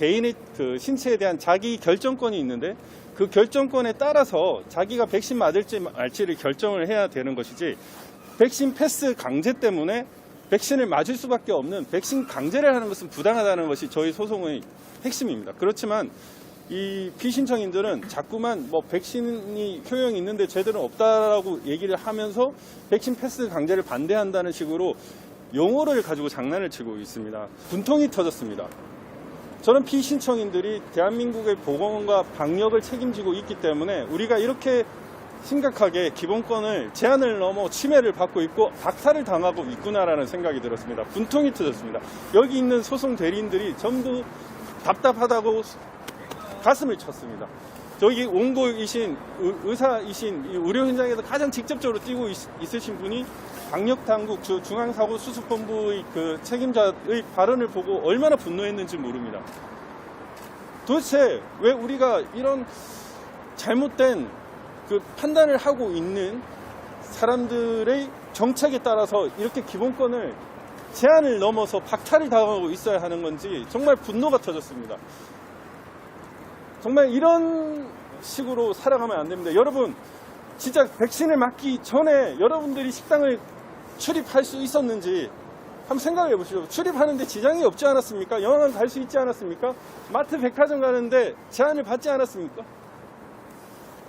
개인의 그 신체에 대한 자기 결정권이 있는데 그 결정권에 따라서 자기가 백신 맞을지 말지를 결정을 해야 되는 것이지 백신 패스 강제 때문에 백신을 맞을 수밖에 없는 백신 강제를 하는 것은 부당하다는 것이 저희 소송의 핵심입니다. 그렇지만 이 피신청인들은 자꾸만 뭐 백신이 효용이 있는데 제대로 없다라고 얘기를 하면서 백신 패스 강제를 반대한다는 식으로 용어를 가지고 장난을 치고 있습니다. 분통이 터졌습니다. 저는 피신청인들이 대한민국의 보건과 방역을 책임지고 있기 때문에 우리가 이렇게 심각하게 기본권을 제한을 넘어 침해를 받고 있고 박탈을 당하고 있구나라는 생각이 들었습니다. 분통이 터졌습니다. 여기 있는 소송 대리인들이 전부 답답하다고 가슴을 쳤습니다. 저기 원고이신 의- 의사이신 이 의료 현장에서 가장 직접적으로 뛰고 있, 으신 분이 주- 중앙사고수습본부의 그 책임자의 발언을 보고 얼마나 분노했는지 모릅니다. 도대체 왜 우리가 이런 잘못된 그 판단을 하고 있는 사람들의 정책에 따라서 이렇게 기본권을 제한을 넘어서 박탈을 당하고 있어야 하는 건지 정말 분노가 터졌습니다. 정말 이런 식으로 살아가면 안 됩니다. 여러분, 진짜 백신을 맞기 전에 여러분들이 식당을 출입할 수 있었는지 한번 생각해 보시죠. 출입하는데 지장이 없지 않았습니까? 영화관 갈 수 있지 않았습니까? 마트 백화점 가는데 제한을 받지 않았습니까?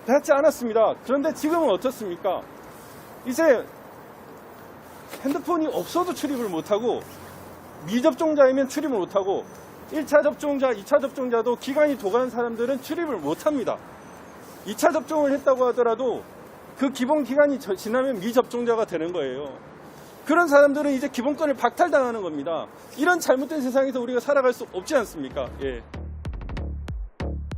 받지 않았습니다. 그런데 지금은 어떻습니까? 이제 핸드폰이 없어도 출입을 못하고 미접종자이면 출입을 못하고 1차 접종자, 2차 접종자도 기간이 도간 사람들은 출입을 못합니다. 2차 접종을 했다고 하더라도 그 기본 기간이 저- 지나면 미접종자가 되는 거예요. 그런 사람들은 이제 기본권을 박탈당하는 겁니다. 이런 잘못된 세상에서 우리가 살아갈 수 없지 않습니까? 예.